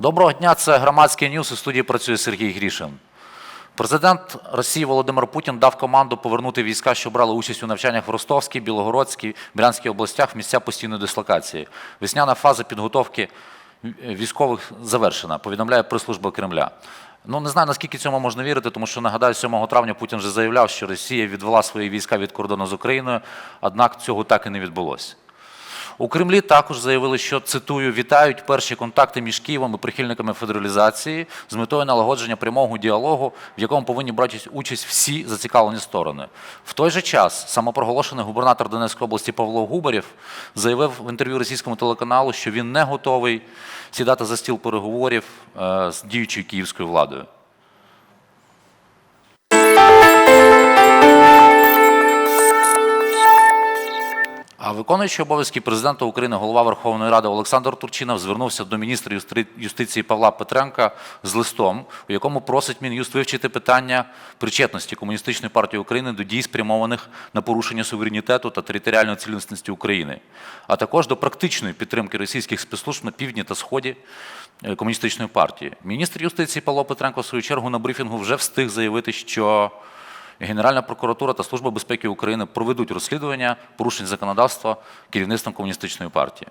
Доброго дня, це громадський ньюс. У студії працює Сергій Грішин. Президент Росії Володимир Путін дав команду повернути війська, що брали участь у навчаннях в Ростовській, Білогородській, Брянській областях в місця постійної дислокації. Весняна фаза підготовки військових завершена, повідомляє прес-служба Кремля. Ну не знаю наскільки цьому можна вірити, тому що нагадаю, 7 травня Путін вже заявляв, що Росія відвела свої війська від кордону з Україною, однак цього так і не відбулося. У Кремлі також заявили, що цитую, вітають перші контакти між Києвом і прихильниками федералізації з метою налагодження прямого діалогу, в якому повинні брати участь всі зацікавлені сторони. В той же час самопроголошений губернатор Донецької області Павло Губарєв заявив в інтерв'ю російському телеканалу, що він не готовий сідати за стіл переговорів е, з діючою київською владою. А виконуючий обов'язки президента України, голова Верховної Ради Олександр Турчинов звернувся до міністра юстиції Павла Петренка з листом, у якому просить Мін'юст вивчити питання причетності Комуністичної партії України до дій, спрямованих на порушення суверенітету та територіальної цілісності України, а також до практичної підтримки російських спецслужб на півдні та сході е, комуністичної партії. Міністр юстиції Павло Петренко в свою чергу на брифінгу вже встиг заявити, що Генеральна прокуратура та Служба безпеки України проведуть розслідування порушень законодавства керівництвом комуністичної партії.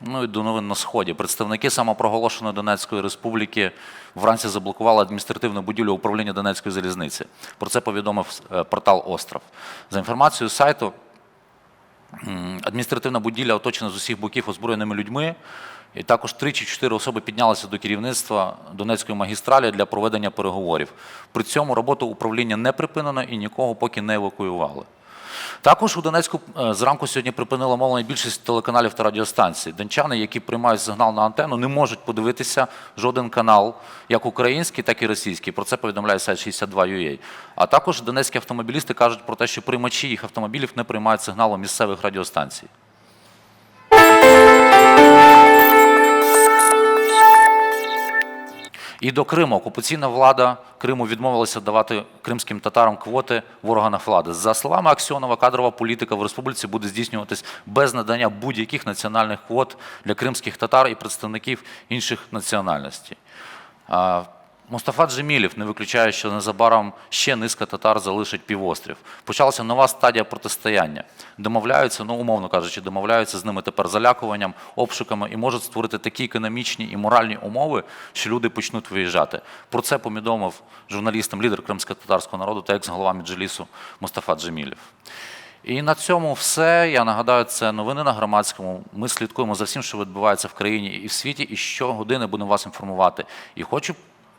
Ну і до новин на сході. Представники самопроголошеної Донецької республіки вранці заблокували адміністративну будівлю управління Донецької залізниці. Про це повідомив е, портал Остров. За інформацією сайту, Адміністративна будівля оточена з усіх боків озброєними людьми. І також три чи чотири особи піднялися до керівництва Донецької магістралі для проведення переговорів. При цьому роботу управління не припинено і нікого поки не евакуювали. Також у Донецьку е, зранку сьогодні припинила мовлення більшість телеканалів та радіостанцій. Дончани, які приймають сигнал на антенну, не можуть подивитися жоден канал, як український, так і російський. Про це повідомляє сайт 62.ua. А також донецькі автомобілісти кажуть про те, що приймачі їх автомобілів не приймають сигналу місцевих радіостанцій. І до Криму окупаційна влада Криму відмовилася давати кримським татарам квоти в органах влади. За словами Аксьонова, кадрова політика в республіці буде здійснюватись без надання будь-яких національних квот для кримських татар і представників інших національностей. Мустафа Джемілів не виключає, що незабаром ще низка татар залишить півострів. Почалася нова стадія протистояння. Домовляються, ну умовно кажучи, домовляються з ними тепер залякуванням, обшуками і можуть створити такі економічні і моральні умови, що люди почнуть виїжджати. Про це повідомив журналістам лідер кримсько-татарського народу та екс-голова Меджлісу Мустафа Джемілів. І на цьому все. Я нагадаю, це новини на громадському. Ми слідкуємо за всім, що відбувається в країні і в світі, і щогодини будемо вас інформувати. І хочу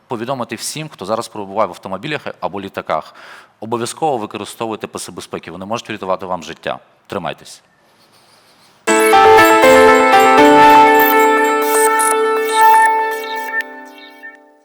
повідомити всім, хто зараз перебуває в автомобілях або літаках. Обов'язково використовуйте паси безпеки. Вони можуть врятувати вам життя. Тримайтесь.